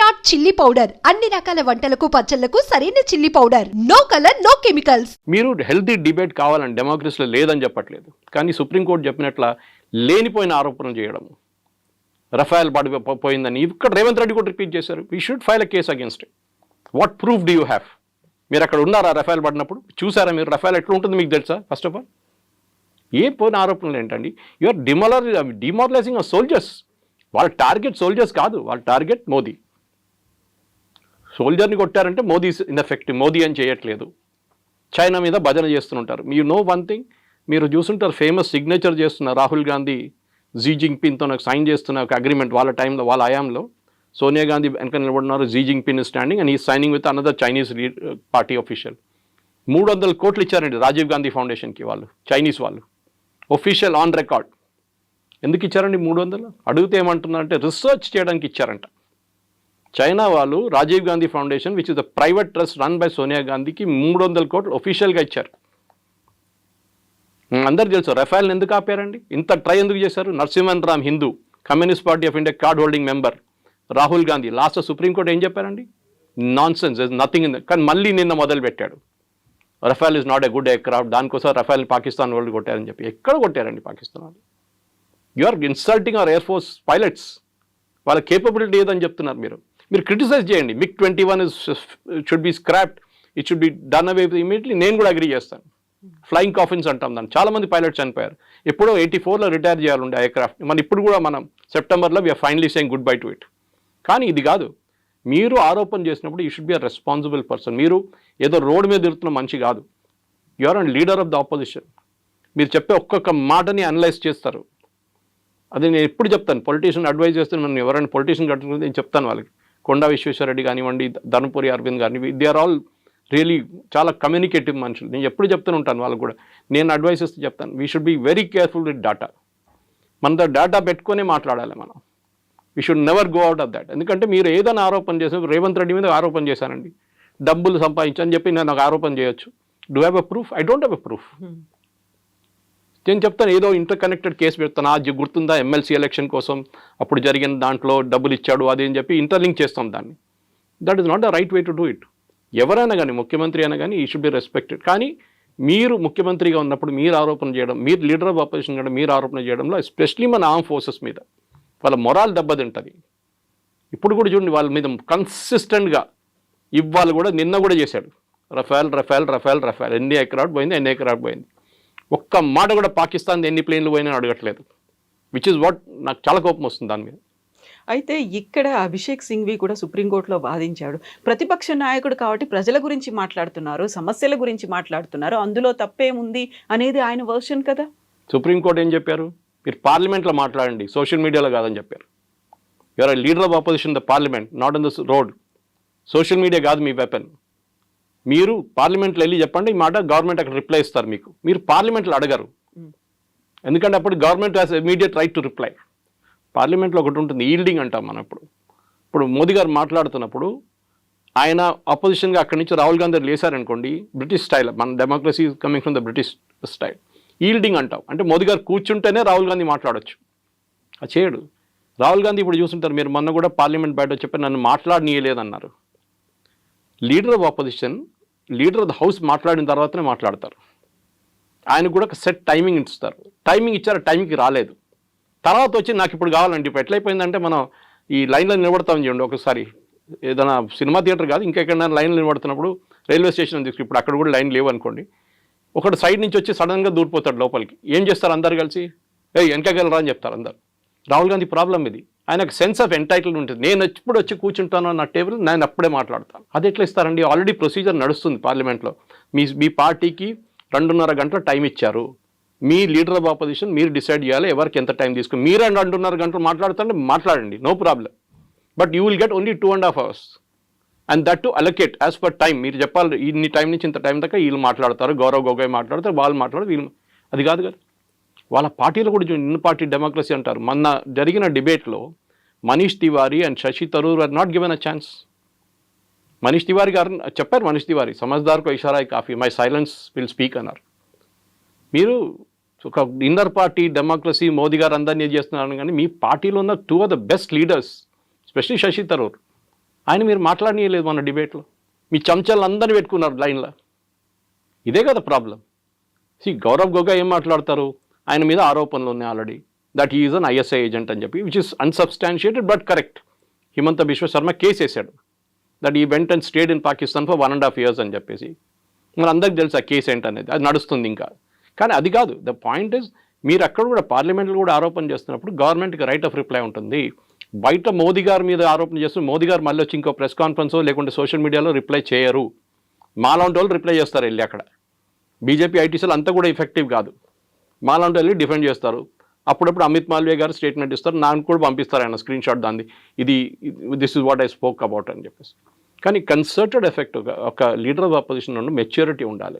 Virat chilli powder. అన్ని రకాల వంటలకు పచ్చళ్ళకు సరైన chilli powder. No colour no chemicals. మీరు హెల్తీ డిబేట్ కావాలని డెమోక్రసీలో లేదని చెప్పట్లేదు. కానీ సుప్రీంకోర్టు చెప్పినట్ల లేనిపోయిన ఆరోపణలు చేయడం రఫాయల్ బాడి పోయిందని ఇక్కడ రేవంత్ రెడ్డి కూడా రిపీట్ చేశారు. We should file a case against what proof do you have మీరు అక్కడ ఉన్నారా రఫాయల్ పడినప్పుడు? చూసారా మీరు రఫాయల్ ఎట్లా ఉంటుంది మీకు తెలుసా? ఫస్ట్ ఆఫ్ ఆల్ ఏ పోయిన ఆరోపణలు ఏంటండి? యూఆర్ డిమాలర్ డిమారలైజింగ్ సోల్జర్స్ వాళ్ళ టార్గెట్ సోల్జర్స్ కాదు. వాళ్ళ టార్గెట్ మోదీ. సోల్జర్ని కొట్టారంటే మోదీ ఇన్ ఎఫెక్ట్ మోదీ అని చేయట్లేదు. చైనా మీద భజన చేస్తుంటారు. మీరు నో వన్ థింగ్ మీరు చూస్తుంటారు ఫేమస్ సిగ్నేచర్ చేస్తున్న రాహుల్ గాంధీ జీ జింగ్పిన్తో నాకు సైన్ చేస్తున్న ఒక అగ్రిమెంట్ వాళ్ళ టైంలో వాళ్ళ హయాంలో సోనియా గాంధీ వెనక నిలబడినారు Xi Jinping standing and he signing with another Chinese party official మూడు వందల కోట్లు ఇచ్చారండి రాజీవ్ గాంధీ ఫౌండేషన్కి వాళ్ళు చైనీస్ వాళ్ళు. ఒఫీషియల్ ఆన్ రికార్డ్ ఎందుకు ఇచ్చారండి మూడు వందలు? అడిగితే ఏమంటున్నారంటే రీసెర్చ్ చేయడానికి ఇచ్చారంట. చైనా వాళ్ళు Rajiv Gandhi foundation which is the private trust run by Sonia గాంధీకి మూడు వందల కోట్లు ఒఫీషియల్గా ఇచ్చారు. అందరు తెలుసు రఫాల్ని ఎందుకు ఆపారండి? ఇంత ట్రై ఎందుకు చేశారు? Narasimhan Ram Hindu communist party of India card holding member Rahul Gandhi last supreme court ఏం చెప్పారండి? నాన్ సెన్స్ నథింగ్ ఇన్ కానీ మళ్ళీ నిన్న మొదలు పెట్టాడు. Rafale is not a good aircraft దానికోసం రఫాల్ని పాకిస్తాన్ వాళ్ళు కొట్టారని చెప్పి. ఎక్కడ కొట్టారండి పాకిస్తాన్ వాళ్ళు? You are insulting our air force pilots వాళ్ళ కేపబిలిటీ ఏదని చెప్తున్నారు మీరు. మీరు క్రిటిసైజ్ చేయండి. MiG twenty one is should be scrapped it should be done away immediately నేను కూడా అగ్రీ చేస్తాను. ఫ్లయింగ్ కాఫిన్స్ అంటాం దాన్ని. చాలా మంది పైలట్స్ చనిపోయారు. ఎప్పుడో ఎయిటీ ఫోర్లో రిటైర్ చేయాలండి ఎయిర్క్రాఫ్ట్ మన ఇప్పుడు కూడా మనం సెప్టెంబర్లో we're finally saying goodbye to it కానీ ఇది కాదు. మీరు ఆరోపణ చేసినప్పుడు you should be a responsible person మీరు ఏదో రోడ్ మీద తిరుగుతున్న మనిషి కాదు. You are and leader of the opposition మీరు చెప్పే ఒక్కొక్క మాటని అనలైజ్ చేస్తారు. అది నేను ఎప్పుడు చెప్తాను. పొలిటీషియన్ అడ్వైజ్ చేస్తాను మనం ఎవరైనా పొలిటీషియన్ కట్టుకుంటే నేను చెప్తాను వాళ్ళకి. కొండా విశ్వేశ్వరరెడ్డి కానివ్వండి ధనపురి అరవింద్ కానివ్వండి దే ఆర్ ఆల్ రియలీ చాలా కమ్యూనికేటివ్ మనుషులు. నేను ఎప్పుడు చెప్తూనే ఉంటాను వాళ్ళకి కూడా. నేను అడ్వైస్ ఇస్తే చెప్తాను. We should be very careful with data మనతో డాటా పెట్టుకొని మాట్లాడాలి మనం. We should never go out of that ఎందుకంటే మీరు ఏదైనా ఆరోపణ చేసిన రేవంత్ రెడ్డి మీద ఆరోపణ చేశానండి డబ్బులు సంపాదించని చెప్పి నేను నాకు ఆరోపణ చేయొచ్చు. Do have a proof I don't have a proof నేను చెప్తాను ఏదో ఇంటర్ కనెక్టెడ్ కేసు పెడతాను ఆ జి- గుర్తుందా ఎమ్మెల్సీ ఎలక్షన్ కోసం? అప్పుడు జరిగిన దాంట్లో డబ్బులు ఇచ్చాడు అది అని చెప్పి ఇంటర్లింక్ చేస్తాం దాన్ని. That is not the right way to do it ఎవరైనా కానీ ముఖ్యమంత్రి అయినా కానీ ఈ షుడ్ బి రెస్పెక్టెడ్ కానీ మీరు ముఖ్యమంత్రిగా ఉన్నప్పుడు మీరు ఆరోపణ చేయడం మీరు లీడర్ ఆఫ్ ఆపోజిషన్ చేయడం మీరు ఆరోపణ చేయడంలో ఎస్పెషలీ మన ఆర్మ్ ఫోర్సెస్ మీద వాళ్ళ మొరాల్ దెబ్బతింటుంది ఇప్పుడు కూడా చూడండి వాళ్ళ మీద కన్సిస్టెంట్గా ఇవాళ కూడా నిన్న కూడా చేశాడు. రఫాల్ రఫాల్ రఫాల్ రఫాల్ ఎన్ని ఎకరాట్ పోయింది ఎన్ని ఎకరాట్ పోయింది? ఒక్క మాట కూడా పాకిస్తాన్ ఎన్ని ప్లేన్లు పోయినా అడగట్లేదు. విచ్ ఇస్ వాట్ నాకు చాలా కోపం వస్తుంది దాని మీద. అయితే ఇక్కడ అభిషేక్ సింఘ్వి కూడా సుప్రీంకోర్టులో వాదించాడు. ప్రతిపక్ష నాయకుడు కాబట్టి ప్రజల గురించి మాట్లాడుతున్నారు సమస్యల గురించి మాట్లాడుతున్నారు అందులో తప్పేముంది అనేది ఆయన వర్షన్ కదా. సుప్రీంకోర్టు ఏం చెప్పారు? మీరు పార్లమెంట్లో మాట్లాడండి సోషల్ మీడియాలో కాదని చెప్పారు. You're leader of opposition the parliament not in the road social media కాదు మీ వెపన్ మీరు పార్లమెంట్లో వెళ్ళి చెప్పండి ఈ మాట గవర్నమెంట్ అక్కడ రిప్లై ఇస్తారు మీకు. మీరు పార్లమెంట్లో అడగరు. ఎందుకంటే అప్పుడు government has immediate right to reply పార్లమెంట్లో ఒకటి ఉంటుంది ఈల్డింగ్ అంటాం మనం ఇప్పుడు. ఇప్పుడు మోదీ గారు మాట్లాడుతున్నప్పుడు ఆయన అపోజిషన్గా అక్కడి నుంచి రాహుల్ గాంధీ లేశారనుకోండి బ్రిటిష్ స్టైల్ మన democracy coming from the British style yielding అంటాం. అంటే మోదీ గారు కూర్చుంటేనే రాహుల్ గాంధీ మాట్లాడొచ్చు. అది చేయడు. రాహుల్ గాంధీ ఇప్పుడు చూస్తుంటారు మీరు మొన్న కూడా పార్లమెంట్ బయట చెప్పి నన్ను మాట్లాడనీయలేదన్నారు. Leader of opposition leader of the house మాట్లాడిన తర్వాతనే మాట్లాడతారు. ఆయన కూడా ఒక సెట్ టైమింగ్ ఇస్తారు. టైమింగ్ ఇచ్చారు టైంకి రాలేదు. తర్వాత వచ్చి నాకు ఇప్పుడు కావాలండి ఇప్పుడు ఎట్లయిపోయిందంటే మనం ఈ లైన్లో నిలబడతాం చూడండి ఒకసారి. ఏదైనా సినిమా థియేటర్ కాదు ఇంకెక్కడైనా లైన్లో నిలబడుతున్నప్పుడు రైల్వే స్టేషన్ తీసుకు ఇప్పుడు అక్కడ కూడా లైన్ లేవు అనుకోండి ఒకడు సైడ్ నుంచి వచ్చి సడన్గా దూరిపోతాడు లోపలికి. ఏం చేస్తారు అందరు కలిసి? ఏ వెనకగలరా అని చెప్తారు అందరు. రాహుల్ గాంధీ ప్రాబ్లం ఇది. ఆయనకు సెన్స్ ఆఫ్ ఎంటైటిల్ ఉంటుంది. నేను ఎప్పుడు వచ్చి కూర్చుంటాను నా టేబుల్ నేను అప్పుడే మాట్లాడతాను. అది ఎట్లా ఇస్తారండి? ఆల్రెడీ ప్రొసీజర్ నడుస్తుంది పార్లమెంట్లో మీ మీ పార్టీకి రెండున్నర గంటల టైం ఇచ్చారు. మీ లీడర్ ఆఫ్ ఆపోజిషన్ మీరు డిసైడ్ చేయాలి ఎవరికి ఎంత టైం తీసుకుని మీరు అండ్ రెండున్నర గంటలు మాట్లాడుతుంటే మాట్లాడండి no problem but you will get only two and half hours and that to allocate as per time మీరు చెప్పాలి ఇన్ని టైం నుంచి ఇంత టైం దాకా వీళ్ళు మాట్లాడతారు గౌరవ్ గొగోయ్ మాట్లాడతారు వాళ్ళు మాట్లాడతారు వీళ్ళు అది కాదు కదా. వాళ్ళ పార్టీలో కూడా ఇన్ ఇన్ని పార్టీ డెమోక్రసీ అంటారు. మొన్న జరిగిన డిబేట్లో Manish Tiwari and Shashi Tharoor are not given a chance Manish Tiwari గారు చెప్పారు మనీష్ తివారీ సమజ్దార్కో ఇషారా కాఫీ మై సైలెన్స్ విల్ స్పీక్ అన్నారు. మీరు ఒక ఇన్నర్ పార్టీ డెమోక్రసీ మోదీ గారు అందరినీ చేస్తున్నారు కానీ మీ పార్టీలో ఉన్న two of the best leaders specially Shashi Tharoor ఆయన మీరు మాట్లాడనీయలేదు మన డిబేట్లో మీ చెంచాలను అందరినీ పెట్టుకున్నారు లైన్లో ఇదే కదా ప్రాబ్లం సి గౌరవ్ గొగోయ్ ఏం మాట్లాడతారు? ఆయన మీద ఆరోపణలు ఉన్నాయి already that is an ISI agent అని చెప్పి which is unsubstantiated but correct Himanta Biswa Sarma case వేసాడు that he went and stayed in Pakistan for one and half years అని చెప్పేసి. మరి అందరికి తెలుసు ఆ కేసు ఏంటనేది. అది నడుస్తుంది ఇంకా. కానీ అది కాదు. ద పాయింట్ ఇస్ మీరు అక్కడ కూడా పార్లమెంట్లో కూడా ఆరోపణ చేస్తున్నప్పుడు గవర్నమెంట్కి రైట్ ఆఫ్ రిప్లై ఉంటుంది. బయట మోదీ గారి మీద ఆరోపణ చేస్తూ మోదీ గారు మళ్ళీ వచ్చి ఇంకో ప్రెస్ కాన్ఫరెన్సో లేకుంటే సోషల్ మీడియాలో రిప్లై చేయరు. మాలాంటి వాళ్ళు రిప్లై చేస్తారు వెళ్ళి అక్కడ. బీజేపీ ఐటీసీలు అంతా కూడా ఎఫెక్టివ్ కాదు. మాలాంటి వెళ్ళి డిఫెండ్ చేస్తారు. అప్పుడప్పుడు అమిత్ మాల్వే గారు స్టేట్మెంట్ ఇస్తారు. నాకు కూడా పంపిస్తారు ఆయన స్క్రీన్ షాట్ దాన్ని. ఇది this is what I spoke about అని చెప్పేసి. కానీ కన్సర్టెడ్ ఎఫెక్ట్ ఒక లీడర్ ఆఫ్ అపోజిషన్ నుండి మెచ్యూరిటీ ఉండాలి.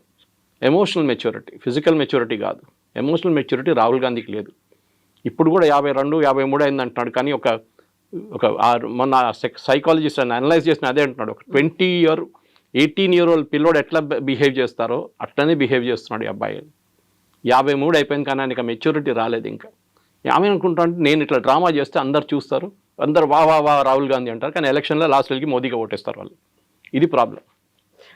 ఎమోషనల్ మెచ్యూరిటీ ఫిజికల్ మెచ్యూరిటీ కాదు. ఎమోషనల్ మెచ్యూరిటీ రాహుల్ గాంధీకి లేదు. ఇప్పుడు కూడా యాభై రెండు యాభై మూడు అయింది అంటున్నాడు. కానీ ఒక ఒక ఆ- మొన్న సైకాలజిస్ట్ అని అనలైజ్ చేసిన అదే అంటున్నాడు. ఒక twenty year eighteen year old పిల్లోడు ఎట్లా బిహేవ్ చేస్తారో అట్లనే బిహేవ్ చేస్తున్నాడు ఈ అబ్బాయి. యాభై మూడు అయిపోయింది కానీ ఆయనకి మెచ్యూరిటీ రాలేదు ఇంకా. ఆమె అనుకుంటా అంటే నేను ఇట్లా డ్రామా చేస్తే అందరు చూస్తారు. అందరు వా వా వా రాహుల్ గాంధీ అంటారు. కానీ ఎలక్షన్లో లాస్ట్ వెళ్ళి మోదీగా ఓటేస్తారు వాళ్ళు. ఇది ప్రాబ్లం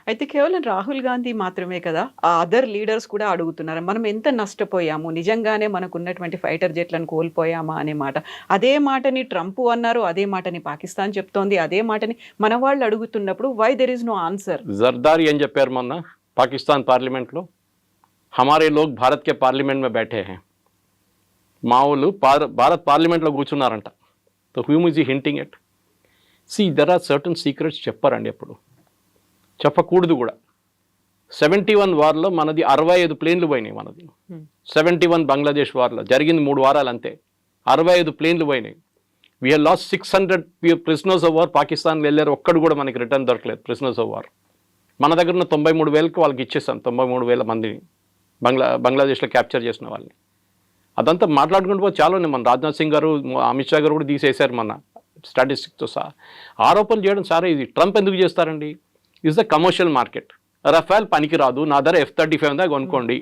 అయితే కేవలం రాహుల్ గాంధీ మాత్రమే కదా ఆ అదర్ లీడర్స్ కూడా అడుగుతున్నారు. మనం ఎంత నష్టపోయాము? నిజంగానే మనకు ఉన్నటువంటి ఫైటర్ జెట్లను కోల్పోయామా అనే మాట. అదే మాటని ట్రంప్ అన్నారు అదే మాటని పాకిస్తాన్ చెప్తోంది అదే మాటని మన వాళ్ళు అడుగుతున్నప్పుడు why there is no answer Zardari ఏం చెప్పారు మొన్న? పాకిస్తాన్ పార్లమెంట్లో హమారే లోగ్ భారత్ కే పార్లమెంట్ మే బైఠే హే మావులు పార్ భారత్ పార్లమెంట్లో కూర్చున్నారంట తో Hume is he hinting at see there are certain secrets చెప్పారండి ఎప్పుడు చెప్పకూడదు కూడా సెవెంటీ వన్ వార్లో మనది అరవై ఐదు ప్లేన్లు పోయినాయి మనది సెవెంటీ వన్ బంగ్లాదేశ్ వార్లో జరిగింది మూడు వారాలు అంతే అరవై ఐదు ప్లేన్లు పోయినాయి we're lost six hundred prisoners of war పాకిస్తాన్కి వెళ్ళారు ఒక్కడు కూడా మనకి రిటర్న్ దొరకలేదు ప్రిజనర్స్ ఆఫ్ వార్ మన దగ్గర ఉన్న తొంభై మూడు వేలకు వాళ్ళకి ఇచ్చేసాం తొంభై మూడు వేల మందిని బంగ్లా బంగ్లాదేశ్లో క్యాప్చర్ చేసిన వాళ్ళని. అదంతా మాట్లాడుకుంటూ పోతే చాలా ఉన్నాయి. మన రాజ్నాథ్ సింగ్ గారు అమిత్ షా గారు కూడా తీసేశారు మన స్టాటిస్టిక్స్తో సహా. ఆరోపణలు చేయడం సరే ఇది ట్రంప్ ఎందుకు చేస్తారండి? Is the commercial market Rafale పనికిరాదు. నా ధర ఎఫ్ థర్టీ ఫైవ్ దాకా కొనుక్కోండి.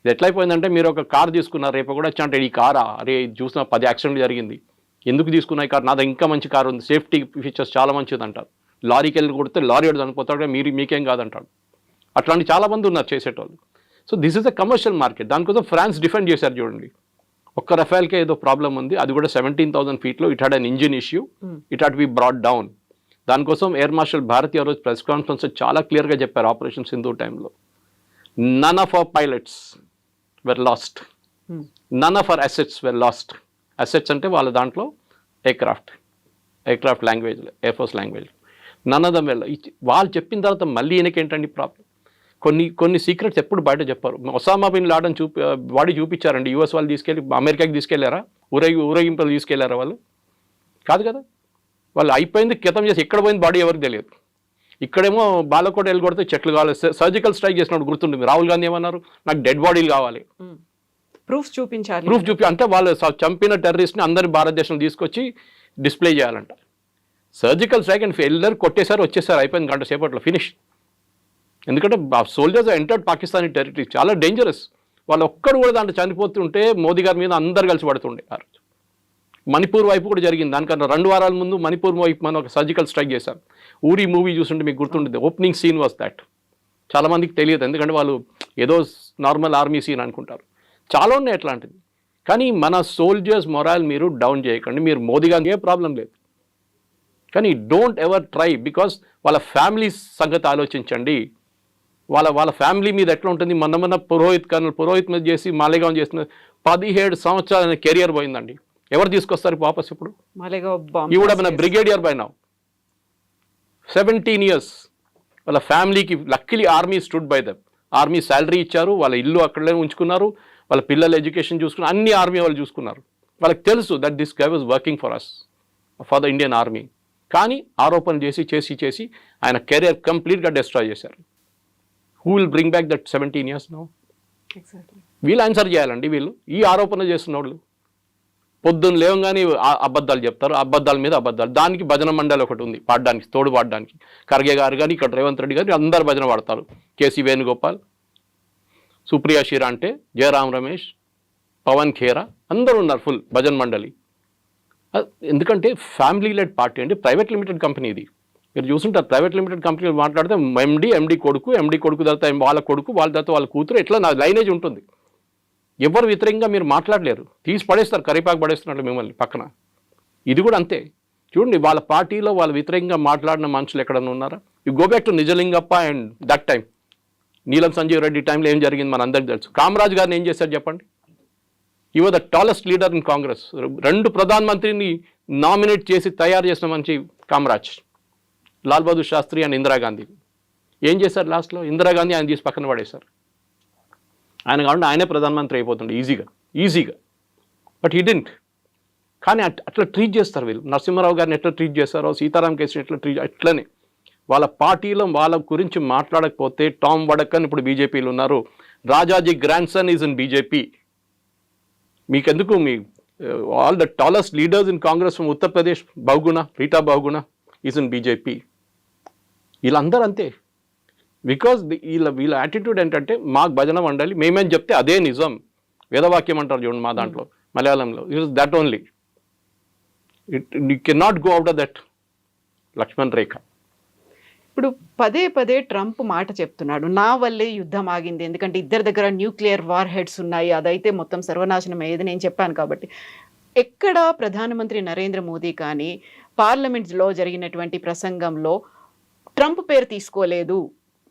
ఇది ఎట్లయిపోయిందంటే మీరు ఒక కార్ తీసుకున్నారు. రేపు కూడా వచ్చి అంటే ఈ కారా? అరే ఇది చూసిన పది యాక్సిడెంట్ జరిగింది. ఎందుకు తీసుకున్నాయి కార్? నా ఇంకా మంచి కారు ఉంది. సేఫ్టీ ఫీచర్స్ చాలా మంచిది అంటారు లారీకి వెళ్ళి కొడితే లారీ వాడు చనిపోతాడు మీరు మీకేం కాదంటాడు. అట్లాంటి చాలా మంది ఉన్నారు చేసేటోళ్ళు. So this is the commercial market దానికోసం ఫ్రాన్స్ డిఫెండ్ చేశారు చూడండి. ఒక్క రఫాల్కే ఏదో ప్రాబ్లం ఉంది. అది కూడా seventeen thousand ఫీట్లో it had an engine issue it had be brought down దానికోసం ఎయిర్ మార్షల్ భారతి ఆ రోజు ప్రెస్ కాన్ఫరెన్స్ చాలా క్లియర్గా చెప్పారు ఆపరేషన్ సింధు టైంలో. None of our pilots were lost none of our assets were lost assets అంటే వాళ్ళ దాంట్లో aircraft aircraft language air force language none of them వెళ్ళ వాళ్ళు చెప్పిన తర్వాత మళ్ళీ ఈయనకేంటండి ప్రాబ్లం కొన్ని కొన్ని సీక్రెట్స్ ఎప్పుడు బయట చెప్పారు. ఒసామా బిన్ లాడన్ చూపి బాడీ చూపించారండి. యూఎస్ వాళ్ళు తీసుకెళ్ళి అమెరికాకి తీసుకెళ్ళారా ఊరేగి ఊరేగింపులు తీసుకెళ్ళారా వాళ్ళు? కాదు కదా. వాళ్ళు అయిపోయింది క్రితం చేసి ఎక్కడ పోయింది బాడీ ఎవరికి తెలియదు. ఇక్కడేమో బాలకోట వెళ్ళి కొడితే చెట్లు కావాలి. సర్జికల్ స్ట్రైక్ చేసినప్పుడు గుర్తుంటుంది. రాహుల్ గాంధీ ఏమన్నారు? నాకు డెడ్ బాడీలు కావాలి. ప్రూఫ్ చూపించాలి ప్రూఫ్ చూపి అంటే వాళ్ళు చంపిన టెర్రరిస్ట్ని అందరి భారతదేశం తీసుకొచ్చి డిస్ప్లే చేయాలంట. సర్జికల్ స్ట్రైక్ అండ్ ఎల్లరు కొట్టేశారు వచ్చేసారు అయిపోయింది గంట సేపట్లో. ఫినిష్ ఎందుకంటే సోల్జర్స్ ఎంటర్డ్ పాకిస్తానీ టెరిటరీ చాలా డేంజరస్ వాళ్ళు ఒక్కడు కూడా దాంట్లో చనిపోతుంటే మోదీ గారి మీద అందరు కలిసి పడుతుండే ఆ రోజు. మణిపూర్ వైపు కూడా జరిగింది. దానికన్నా రెండు వారాల ముందు మణిపూర్ వైపు మనం ఒక సర్జికల్ స్ట్రైక్ చేశాం. ఊరి మూవీ చూస్తుంటే మీకు గుర్తుండేది ఓపెనింగ్ సీన్ వాస్ దాట్ చాలామందికి తెలియదు. ఎందుకంటే వాళ్ళు ఏదో నార్మల్ ఆర్మీ సీన్ అనుకుంటారు. చాలా ఉన్నాయి అట్లాంటిది కానీ మన సోల్జర్స్ మొరాల్ మీరు డౌన్ చేయకండి. మీరు మోదీ గారికి ఏ ప్రాబ్లం లేదు. కానీ డోంట్ ఎవర్ ట్రై బికాస్ వాళ్ళ ఫ్యామిలీ సంగతి ఆలోచించండి. వాళ్ళ వాళ్ళ ఫ్యామిలీ మీద ఎట్లా ఉంటుంది? మొన్న మొన్న పురోహిత్ కర్నల్ పురోహిత్ మీద చేసి మాలేగాం చేసిన పదిహేడు సంవత్సరాల కెరియర్ పోయిందండి. ఎవరు తీసుకొస్తారు వాపస్ ఇప్పుడు? మాలేగా ఈ కూడా మన brigadier by now seventeen years వాళ్ళ ఫ్యామిలీకి luckily army stood by them. Army salary ఇచ్చారు వాళ్ళ ఇల్లు అక్కడే ఉంచుకున్నారు వాళ్ళ పిల్లల ఎడ్యుకేషన్ చూసుకున్నారు అన్ని ఆర్మీ వాళ్ళు చూసుకున్నారు. వాళ్ళకి తెలుసు that this guy was working for us for the Indian army కానీ ఆరోపణ చేసి చేసి చేసి ఆయన కెరియర్ కంప్లీట్గా డిస్ట్రాయ్ చేశారు. Who will bring back that seventeen years no వీళ్ళు ఆన్సర్ చేయాలండి వీళ్ళు. ఈ ఆరోపణ చేస్తున్న వాళ్ళు పొద్దున్న లేవగానే అబద్ధాలు చెప్తారు. అబద్ధాల మీద అబద్ధాలు. దానికి భజన మండలి ఒకటి ఉంది పాడడానికి తోడు పాడడానికి. ఖర్గే గారు కానీ ఇక్కడ రేవంత్ రెడ్డి గారు అందరు భజన పాడతారు. కేసీ వేణుగోపాల్ సుప్రియా షీరా అంటే జయరాం రమేష్ పవన్ ఖేరా అందరూ ఉన్నారు ఫుల్ భజన్ మండలి. ఎందుకంటే ఫ్యామిలీ లెడ్ పార్టీ అంటే ప్రైవేట్ లిమిటెడ్ కంపెనీ ఇది. మీరు చూసుంటారు ప్రైవేట్ లిమిటెడ్ కంపెనీ మాట్లాడితే ఎండి ఎండి కొడుకు ఎండి కొడుకు తర్వాత వాళ్ళ కొడుకు వాళ్ళ తర్వాత వాళ్ళ కూతురు ఇట్లా నా లైనేజ్ ఉంటుంది. ఎవరు వ్యతిరేకంగా మీరు మాట్లాడలేరు. తీసి పడేస్తారు కరిపాకు పడేస్తున్నట్లు మిమ్మల్ని పక్కన. ఇది కూడా అంతే. చూడండి వాళ్ళ పార్టీలో వాళ్ళు వ్యతిరేకంగా మాట్లాడిన మనుషులు ఎక్కడన్నా ఉన్నారా? You go back to Nijalingappa and that time Neelam Sanjeev Reddy టైంలో ఏం జరిగింది మన అందరికీ తెలుసు. కామరాజ్ గారిని ఏం చేశారు చెప్పండి? He was the tallest leader in Congress రెండు ప్రధానమంత్రిని నామినేట్ చేసి తయారు చేసిన మంచి కామరాజ్. లాల్ బహదూర్ శాస్త్రి అండ్ ఇందిరాగాంధీ ఏం చేశారు లాస్ట్లో? ఇందిరాగాంధీ ఆయన తీసి పక్కన పడేశారు. ఆయన కాకుండా ఆయనే ప్రధానమంత్రి అయిపోతుండే ఈజీగా ఈజీగా. బట్ హీ డింట్ కానీ అట్లా ట్రీట్ చేస్తారు వీళ్ళు. నరసింహారావు గారిని ఎట్లా ట్రీట్ చేస్తారో సీతారాం కేసుని ఎట్లా ట్రీట్ అట్లనే. వాళ్ళ పార్టీలో వాళ్ళ గురించి మాట్లాడకపోతే టామ్ వడకన్ ఇప్పుడు బీజేపీలు ఉన్నారు. Rajaji grandson is in BJP. మీకెందుకు మీ all the tallest leaders in Congress from Uttar Pradesh? Bahuguna Rita Bahuguna is in BJP. వీళ్ళందరూ అంతే బికాజ్ వీళ్ళ వీళ్ళ యాటిట్యూడ్ ఏంటంటే మాకు భజన వండాలి మేమేం చెప్తే అదే నిజం. వేదవాక్యం అంటారు చూడండి మా దాంట్లో మలయాళంలో. It is that only it you can not go out of that Lakshman Rekha ఇప్పుడు పదే పదే ట్రంప్ మాట చెప్తున్నాడు నా వల్లే యుద్ధం ఆగింది ఎందుకంటే ఇద్దరి దగ్గర న్యూక్లియర్ వార్ హెడ్స్ ఉన్నాయి అదైతే మొత్తం సర్వనాశనం అయ్యేది నేను చెప్పాను కాబట్టి. ఎక్కడ ప్రధానమంత్రి నరేంద్ర మోదీ కానీ పార్లమెంట్స్లో జరిగినటువంటి ప్రసంగంలో ట్రంప్ పేరు తీసుకోలేదు.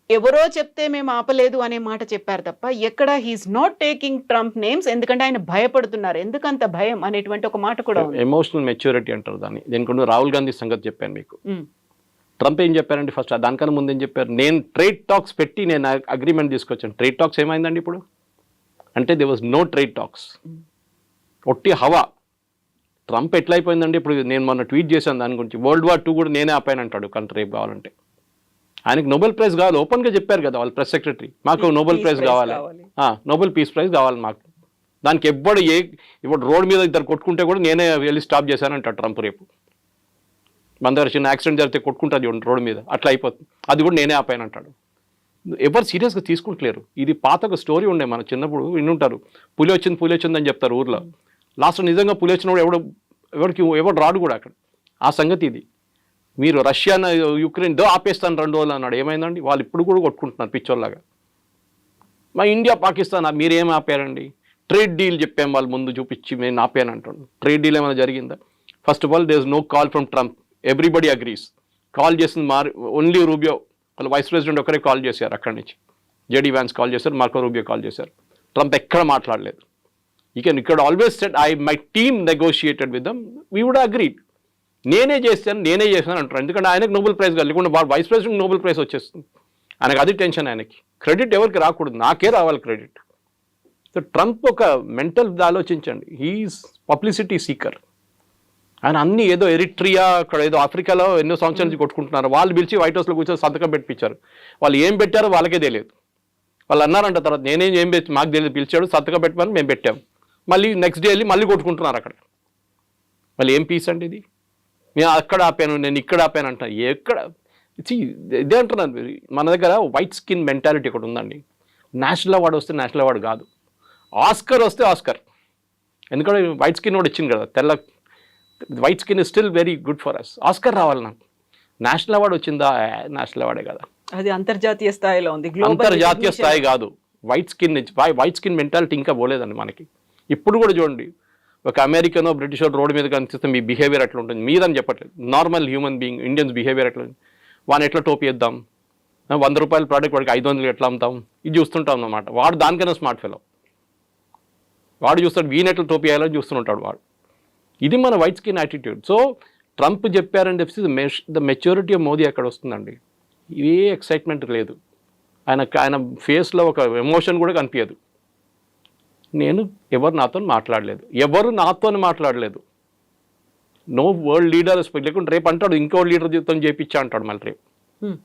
ఎవరో చెప్తే మేము ఆపలేదు అనే మాట చెప్పారు తప్ప ఎక్కడ he's not taking Trump names ఎందుకంటే ఆయన భయపడుతున్నారు. ఎందుకంత భయం అనేటువంటి ఒక మాట కూడా ఎమోషనల్ మెచ్యూరిటీ అంటారు దాన్ని. దీనికి రాహుల్ గాంధీ సంగతి చెప్పాను మీకు. ట్రంప్ ఏం చెప్పారండి ఫస్ట్ దానికన్నా ముందు ఏం చెప్పారు? నేను ట్రేడ్ టాక్స్ పెట్టి నేను అగ్రిమెంట్ తీసుకొచ్చాను. ట్రేడ్ టాక్స్ ఏమైందండి ఇప్పుడు? అంటే they was no trade talks ఒట్టి హవా. ట్రంప్ ఎట్లయిపోయిందండి? ఇప్పుడు నేను మొన్న ట్వీట్ చేశాను దాని గురించి. వరల్డ్ వార్ టూ కూడా నేనే ఆపాను అంటాడు. కంట్రీ కావాలంటే. ఆయనకి నోబెల్ ప్రైజ్ కావాలి. ఓపెన్గా చెప్పారు కదా వాళ్ళ ప్రెస్ సెక్రటరీ. మాకు నోబెల్ ప్రైజ్ కావాలి. నోబెల్ పీస్ ప్రైజ్ కావాలి మాకు. దానికి ఎవ్వడు ఏ ఇప్పుడు రోడ్ మీద ఇద్దరు కొట్టుకుంటే కూడా నేనే వెళ్ళి స్టాప్ చేశాను అంటాడు ట్రంప్ రేపు. మన దగ్గర చిన్న యాక్సిడెంట్ జరిగితే కొట్టుకుంటారు చూడండి రోడ్ మీద. అట్లా అయిపోతుంది. అది కూడా నేనే ఆపాను అంటాడు. ఎవరు సీరియస్గా తీసుకుంటలేరు. ఇది పాత ఒక స్టోరీ ఉండే మన చిన్నప్పుడు వినుంటారు. పులి వచ్చింది పులి వచ్చింది అని చెప్తారు ఊర్లో. లాస్ట్ నిజంగా పులి వచ్చినప్పుడు ఎవడు ఎవరికి ఎవడు రాడు కూడా అక్కడ. ఆ సంగతి ఇది. మీరు రష్యా యుక్రెయిన్ దో ఆపేస్తాను రెండు రోజులు అన్నాడు. ఏమైందండి? వాళ్ళు ఇప్పుడు కూడా కొట్టుకుంటున్నారు పిచ్చోళ్ళగా మా ఇండియా పాకిస్తాన్ మీరేం ఆపారండి? ట్రేడ్ డీల్ చెప్పాం వాళ్ళు ముందు చూపించి నేను ఆపాను అంటాను ట్రేడ్ డీల్ ఏమైనా జరిగిందా? First of all does no call from Trump. Everybody agrees. Call చేసింది మార్ ఓన్లీ రూబియో. వాళ్ళ వైస్ ప్రెసిడెంట్ ఒకరే కాల్ చేశారు అక్కడి నుంచి. జేడీ వ్యాన్స్ కాల్ చేశారు మార్కో రూబియో కాల్ చేశారు. ట్రంప్ ఎక్కడ మాట్లాడలేదు. ఈ కెన్ ఇక్కడ always said I my team negotiated with them we would agreed నేనే చేస్తాను నేనే చేశాను అంటారు. ఎందుకంటే ఆయనకు నోబెల్ ప్రైజ్ కాదు. లేకుండా వైస్ ప్రెసిడెంట్ నోబెల్ ప్రైజ్ వచ్చేస్తుంది. ఆయనకు అది టెన్షన్ ఆయనకి. క్రెడిట్ ఎవరికి రాకూడదు? నాకే రావాలి క్రెడిట్ సో ట్రంప్ ఒక మెంటల్ ఆలోచించండి. హీఈస్ పబ్లిసిటీ సీకర్ ఆయన అన్ని ఏదో ఎరిట్రియా అక్కడ ఏదో ఆఫ్రికాలో ఎన్నో సంవత్సరాల నుంచి కొట్టుకుంటున్నారు. వాళ్ళు పిలిచి వైట్ హౌస్లో కూర్చొని సంతకం పెట్టించారు. వాళ్ళు ఏం పెట్టారో వాళ్ళకే తెలియదు. వాళ్ళు అన్నారంట తర్వాత నేనేం ఏం పెట్టి మాకు తెలియదు. పిలిచాడు సంతకం పెట్టమని మేము పెట్టాము మళ్ళీ నెక్స్ట్ డే వెళ్ళి మళ్ళీ కొట్టుకుంటున్నారు అక్కడ. మళ్ళీ ఏం పీస్ అండి ఇది? నేను అక్కడ ఆపాను నేను ఇక్కడ ఆపాను అంట ఎక్కడ? ఇదే అంటున్నాను మన దగ్గర వైట్ స్కిన్ మెంటాలిటీ ఒకటి ఉందండి. నేషనల్ అవార్డు వస్తే నేషనల్ అవార్డు కాదు. ఆస్కర్ వస్తే ఆస్కర్ ఎందుకంటే వైట్ స్కిన్ కూడా ఇచ్చింది కదా తెల్ల white skin is still very good for us Oscar రావాలి నాకు. నేషనల్ అవార్డు వచ్చిందా? నేషనల్ అవార్డే కదా. అది అంతర్జాతీయ స్థాయిలో ఉంది. అంతర్జాతీయ స్థాయి కాదు. వైట్ స్కిన్ నుంచి వైట్ స్కిన్ మెంటాలిటీ ఇంకా పోలేదండి మనకి. ఇప్పుడు కూడా చూడండి. ఒక అమెరికనో బ్రిటిష్ రోడ్ మీద కనిపిస్తే మీ బిహేవియర్ ఎట్లా ఉంటుంది మీదని చెప్పట్లేదు. Normal human being Indians behaviour ఎట్లా ఉంది వాడిని ఎట్లా టోపీ ఇద్దాం వంద రూపాయల ప్రోడక్ట్ వాడికి ఐదు వందలు ఎట్లా అమ్ముతాం? ఇది చూస్తుంటాం అన్నమాట. వాడు దానికైనా స్మార్ట్ ఫెలో వాడు చూస్తాడు వీని ఎట్లా టోపీ వేయాలని చూస్తుంటాడు వాడు. ఇది మన white skin attitude so Trump చెప్పారని చెప్పి ద మెచ్యూరిటీ ఆఫ్ మోదీ అక్కడ వస్తుందండి? ఏ ఎక్సైట్మెంట్ లేదు. ఆయన ఆయన ఫేస్లో ఒక ఎమోషన్ కూడా కనిపించదు. నేను ఎవరు నాతో మాట్లాడలేదు. ఎవరు నాతో మాట్లాడలేదు. నో వరల్డ్ లీడర్ లేకుంటే రేపు అంటాడు ఇంకో లీడర్ జీవితం చేపించా అంటాడు మళ్ళీ రేపు. Hmm.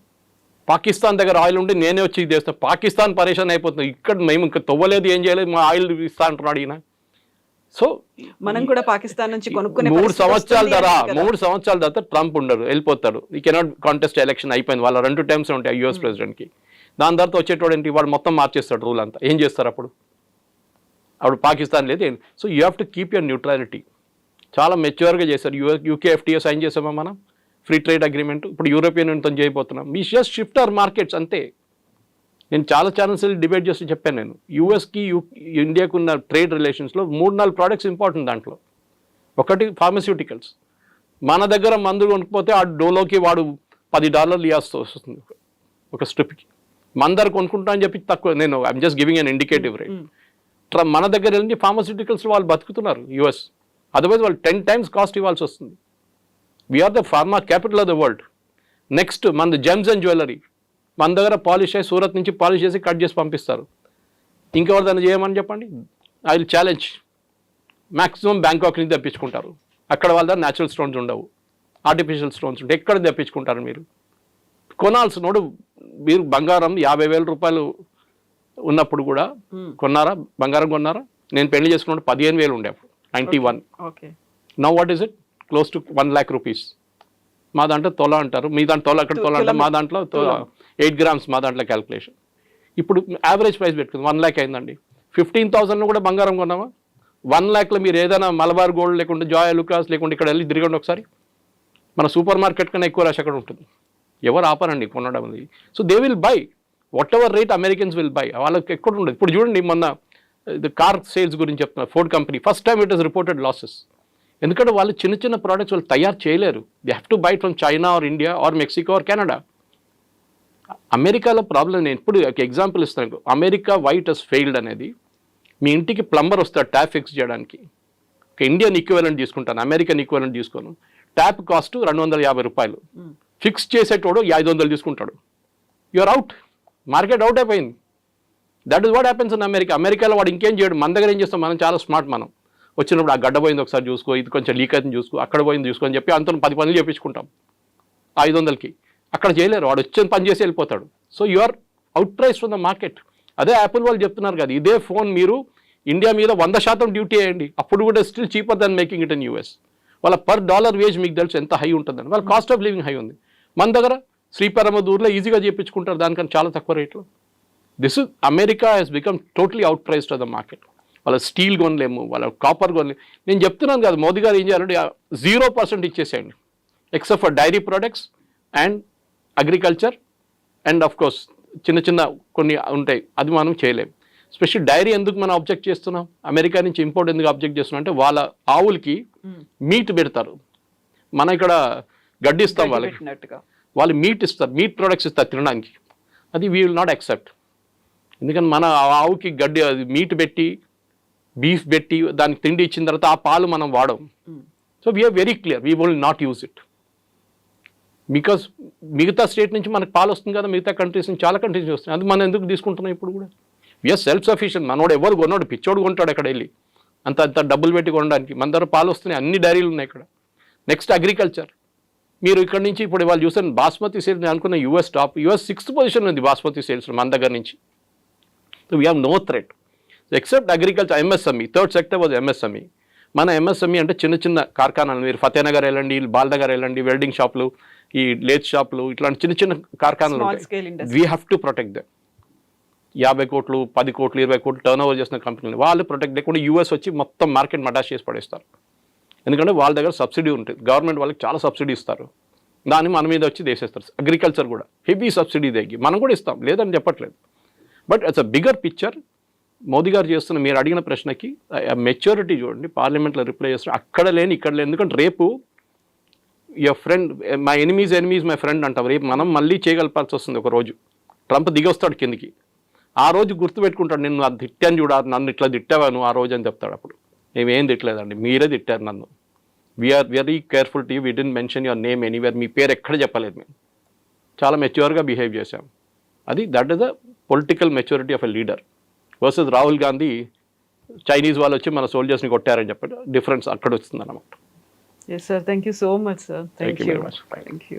పాకిస్తాన్ దగ్గర ఆయిల్ ఉండి నేనే వచ్చి చేస్తాను పాకిస్తాన్ పరేషాన్ అయిపోతుంది. ఇక్కడ మేము ఇంకా తవ్వలేదు ఏం చేయలేదు మా ఆయిల్ ఇస్తా అంటున్నాడు ఈయన. సో మనం కూడా పాకిస్తాన్ నుంచి కొనుక్కునే మూడు సంవత్సరాల కదా. మూడు సంవత్సరాల తర్వాత ట్రంప్ ఉండడు వెళ్ళిపోతాడు. ఈ కెనాట్ కాంటెస్ట్ ఎలక్షన్ అయిపోయింది. వాళ్ళ రెండు టైమ్స్ ఉంటాయి యూఎస్ ప్రెసిడెంట్కి దాని తర్వాత వచ్చేటోడు ఏంటి? వాడు మొత్తం మార్చేస్తాడు రూల్ అంతా. ఏం చేస్తారు అప్పుడు? అప్పుడు పాకిస్తాన్ లేదు. So you have to keep your neutrality చాలా మెచ్యూర్గా చేశారు. యూ యూకే ఎఫ్టీఏ సైన్ చేసామా మనం? ఫ్రీ ట్రేడ్ అగ్రిమెంట్ ఇప్పుడు యూరోపియన్ యూనియన్తో చేయబోతున్నాం. మీ జస్ట్ షిఫ్ట్ అవర్ మార్కెట్స్ అంతే. నేను చాలా ఛానల్స్ డిబేట్ చేసి చెప్పాను నేను. యూఎస్కి యూ ఇండియాకు ఉన్న ట్రేడ్ రిలేషన్స్లో మూడు నాలుగు ప్రోడక్ట్స్ ఇంపార్టెంట్ దాంట్లో. ఒకటి ఫార్మస్యూటికల్స్ మన దగ్గర మందు కొనుక్కపోతే ఆ డోలోకి వాడు పది డాలర్లు ఇవ్వాల్సి వస్తుంది. ఒక స్ట్రిప్కి మందరు కొనుక్కుంటా అని చెప్పి తక్కువ నేను I'm just giving an indicative rate మన దగ్గర వెళ్ళి ఫార్మస్యూటికల్స్ వాళ్ళు బతుకుతున్నారు యుఎస్ అదర్వైజ్ వాళ్ళు టెన్ టైమ్స్ కాస్ట్ ఇవ్వాల్సి వస్తుంది. We're the pharma capital of the world next మన జెమ్స్ అండ్ జ్యువెలరీ మన దగ్గర పాలిష్ అయ్యి సూరత్ నుంచి పాలిష్ చేసి కట్ చేసి పంపిస్తారు. ఇంకెవరు దాన్ని చేయమని చెప్పండి? I will challenge maximum Bangkok నుంచి తెప్పించుకుంటారు. అక్కడ వాళ్ళ దగ్గర న్యాచురల్ స్టోన్స్ ఉండవు. ఆర్టిఫిషియల్ స్టోన్స్ ఉంటాయి ఎక్కడ తెప్పించుకుంటారు మీరు? కొనాల్సినోడు మీరు బంగారం యాభై వేల రూపాయలు ఉన్నప్పుడు కూడా కొన్నారా? బంగారం కొన్నారా? నేను పెళ్ళి చేసుకున్నప్పుడు పదిహేను వేలు ఉండే అప్పుడు ninety one. Okay. Now what is it close to one lakh rupees మా దాంట్లో తొల అంటారు. మీ దాంట్లో తొల అక్కడ తొల అంటే మా దాంట్లో ఎయిట్ గ్రామ్స్ మా దాంట్లో క్యాల్కులేషన్ ఇప్పుడు యావరేజ్ ప్రైస్ పెట్టుకుంది. వన్ ల్యాక్ అయిందండి. ఫిఫ్టీన్ థౌసండ్లో కూడా బంగారం కొన్నామా వన్ ల్యాక్లో మీరు ఏదైనా మలబార్ గోల్డ్ లేకుంటే జాయ్ లుకాస్ లేకుంటే ఇక్కడ వెళ్ళి తిరగండి ఒకసారి. మన సూపర్ మార్కెట్ కన్నా ఎక్కువ రష్ అక్కడ ఉంటుంది. ఎవరు ఆపరండి కొనడం so they will buy whatever rate Americans will buy వాళ్ళకి ఎక్కడ ఉండదు. ఇప్పుడు చూడండి మొన్న కార్ సేల్స్ గురించి చెప్తున్నారు Ford company first time it is reported losses ఎందుకంటే వాళ్ళు చిన్న చిన్న ప్రోడక్ట్స్ వాళ్ళు తయారు చేయలేరు. They have to buy from China or India or Mexico or Canada అమెరికాలో ప్రాబ్లం నేను ఇప్పుడు ఒక ఎగ్జాంపుల్ ఇస్తాను. అమెరికా వైట్ హెస్ ఫెయిల్డ్ అనేది మీ ఇంటికి ప్లంబర్ వస్తాడు ట్యాప్ ఫిక్స్ చేయడానికి. ఒక ఇండియన్ ఈక్వలెంట్ తీసుకుంటాను అమెరికన్ ఈక్వలెంట్ తీసుకోను. ట్యాప్ కాస్ట్ రెండు వందల యాభై రూపాయలు. ఫిక్స్ చేసేటోడు ఐదు వందలు తీసుకుంటాడు. యూఆర్ అవుట్ మార్కెట్ అవుట్ అయిపోయింది. That is what happens in America అమెరికాలో వాడు ఇంకేం చేయడు. మన దగ్గర ఏం చేస్తాం? మనం చాలా స్మార్ట్ మనం. వచ్చినప్పుడు ఆ గడ్డ పోయింది ఒకసారి చూసుకో ఇది కొంచెం లీక్ అయింది చూసుకో అక్కడ పోయింది చూసుకో అని చెప్పి అంత పది పనులు చేపించుకుంటాం. ఐదు వందలకి అక్కడ చేయలేరు. వాడు వచ్చిన పని చేసి వెళ్ళిపోతాడు. So you are out price from the market అదే యాపిల్ వాళ్ళు చెప్తున్నారు కదా ఇదే ఫోన్ మీరు ఇండియా మీద వంద శాతం డ్యూటీ వేయండి. అప్పుడు కూడా still cheaper than making it in US వాళ్ళ పర్ డాలర్ వేజ్ మీకు తెలుసు ఎంత హై ఉంటుందని. వాళ్ళ కాస్ట్ ఆఫ్ లివింగ్ హై ఉంది. మన దగ్గర శ్రీపరమదూర్లో ఈజీగా చేయించుకుంటారు దానికన్నా చాలా తక్కువ రేట్లో. This is America has become totally out priced of the market వాళ్ళ స్టీల్ కొనలేము వాళ్ళ కాపర్ కొనలేము. నేను చెప్తున్నాను కదా మోదీ గారు ఏం చేయాలంటే జీరో పర్సెంట్ ఇచ్చేసేయండి. Except for dairy products and agriculture and of course చిన్న చిన్న కొన్ని ఉంటాయి అది మనం చేయలేము. స్పెషల్ డైరీ ఎందుకు మనం అబ్జెక్ట్ చేస్తున్నాం? అమెరికా నుంచి ఇంపోర్ట్ ఎందుకు అబ్జెక్ట్ చేస్తున్నాం? అంటే వాళ్ళ ఆవులకి మీట్ పెడతారు. మన ఇక్కడ గడ్డి ఇస్తాం వాళ్ళకి. వాళ్ళు మీట్ ఇస్తారు మీట్ ప్రొడక్ట్స్ ఇస్తారు తినడానికి. అది వీ విల్ నాట్ యాక్సెప్ట్ ఎందుకంటే మన ఆవుకి గడ్డి అది మీట్ పెట్టి బీఫ్ పెట్టి దానికి తిండి ఇచ్చిన తర్వాత ఆ పాలు మనం వాడం so we're very clear we will not use it because మిగతా స్టేట్ నుంచి మనకు పాలు వస్తుంది కదా మిగతా కంట్రీస్ నుంచి చాలా కంట్రీస్ నుంచి వస్తుంది అది మనం ఎందుకు తీసుకుంటున్నాం ఇప్పుడు కూడా? వీఆర్ సెల్ఫ్ సఫిషియెంట్ మనోడు ఎవరు కొన్నాడు? పిచ్చోడు కొంటాడు అక్కడ వెళ్ళి. అంత అంత డబ్బులు పెట్టి కొనడానికి. మన దగ్గర పాలు వస్తున్నాయి అన్ని డైరీలు ఉన్నాయి ఇక్కడ. నెక్స్ట్ అగ్రికల్చర్ మీరు ఇక్కడ నుంచి ఇప్పుడు వాళ్ళు చూసాను బాస్మతి సేల్స్ నేను అనుకున్న US top US sixth position ఉంది బాస్మతి సేల్స్ మన దగ్గర నుంచి. So we have no threat except agriculture MSME third sector was MSME E. మన ఎంఎస్ఎంఈ అంటే చిన్న చిన్న కార్ఖానాలు మీరు ఫతేనగర్ వెళ్ళండి బాల్నగర్ వెళ్ళండి వెల్డింగ్ షాపులు ఈ లేత్ షాపులు ఇట్లాంటి చిన్న చిన్న కార్ఖానాలు. We have to protect them యాభై కోట్లు పది కోట్లు ఇరవై కోట్లు టర్న్ ఓవర్ చేసిన కంపెనీలు వాళ్ళు ప్రొటెక్ట్ లేకుండా యూఎస్ వచ్చి మొత్తం మార్కెట్ మటాష్ చేసి పడేస్తారు. ఎందుకంటే వాళ్ళ దగ్గర సబ్సిడీ ఉంటుంది గవర్నమెంట్ వాళ్ళకి చాలా సబ్సిడీ ఇస్తారు. దాన్ని మన మీద వచ్చి దేశేస్తారు. అగ్రికల్చర్ కూడా. హెవీ సబ్సిడీ దగ్గర మనం కూడా ఇస్తాం. లేదని చెప్పట్లేదు. But it's a bigger picture Modi గారు చేస్తున్న మీరు అడిగిన ప్రశ్నకి మెచ్యూరిటీ చూడండి. పార్లమెంట్లో రిప్లై చేస్తారు. అక్కడ లేని ఇక్కడ లేని. ఎందుకంటే రేపు your friend my enemies enemies my friend అంటాం. రేపు మనం మళ్ళీ చేయగలపాల్సి వస్తుంది ఒక రోజు. ట్రంప్ దిగొస్తాడు కిందికి. ఆ రోజు గుర్తుపెట్టుకుంటాడు నేను అది తిట్టాను చూడ నన్ను ఇట్లా తిట్టావాను ఆ రోజు అని చెప్తాడు అప్పుడు. మేమేం తిట్టలేదండి. మీరే తిట్టారు నన్ను. We're very careful that we didn't mention your name anywhere మీ పేరు ఎక్కడ చెప్పలేదు మేము. చాలా మెచ్యూర్గా బిహేవ్ చేశాం. అది that is the political maturity of a leader versus Rahul Gandhi Chinese వాళ్ళు వచ్చి మన సోల్జర్స్ని కొట్టారని చెప్పి డిఫరెన్స్ అక్కడ వస్తుంది అనమాట yes sir thank you so much sir thank you very much. Thank you